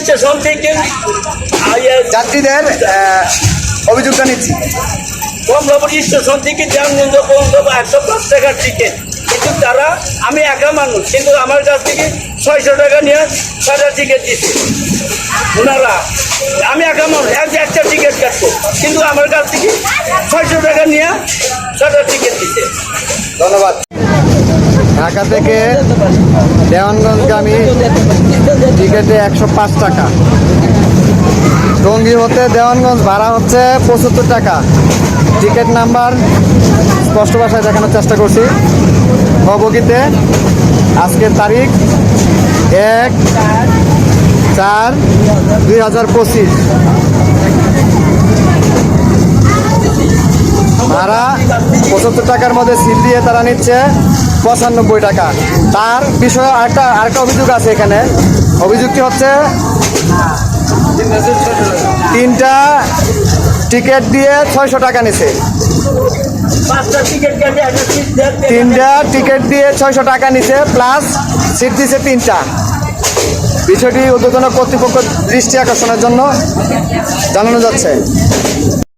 Station থেকে যাত্রীদের অভিযোগটা নিচ্ছি। কমলাপুর স্টেশন থেকে দেওয়ানগঞ্জ পর্যন্ত একশো পাঁচ টাকার টিকিট কিন্তু তারা আমি একা মানুষ কিন্তু আমার কাছ থেকে ছয়শো টাকা নিয়ে ছয়টা টিকিট দিচ্ছে। ওনারা আমি একা মানুষ এক একটা টিকিট কাটবো। কিন্তু আমার কাছ থেকে ছয়শো টাকা নিয়ে ছয়টা টিকিট দিচ্ছে। ধন্যবাদ। ঢাকা থেকে দেওয়ানগঞ্জগামী টিকিটে একশো পাঁচ টাকা। টঙ্গী হতে দেওয়ানগঞ্জ ভাড়া হচ্ছে পঁচাত্তর টাকা। টিকিট নাম্বার স্পষ্ট ভাষায় দেখানোর চেষ্টা করছি। ভবগীতে আজকের তারিখ এক চার দুই হাজার পঁচিশ। ভাড়া পঁচাত্তর টাকার মধ্যে সিল দিয়ে তারা নিচ্ছে। পঁচানব্বই টাকা। তার বিষয়ে আরেকটা আরেকটা অভিযোগ আছে এখানে। অভিযোগটি হচ্ছে তিনটা টিকিট দিয়ে ছয়শো টাকা নিছে। তিনটা টিকিট দিয়ে ছয়শো টাকা নিছে, প্লাস সিট দিছে তিনটা। বিষয়টি উদ্বোধন কর্তৃপক্ষ দৃষ্টি আকর্ষণের জন্য জানানো যাচ্ছে।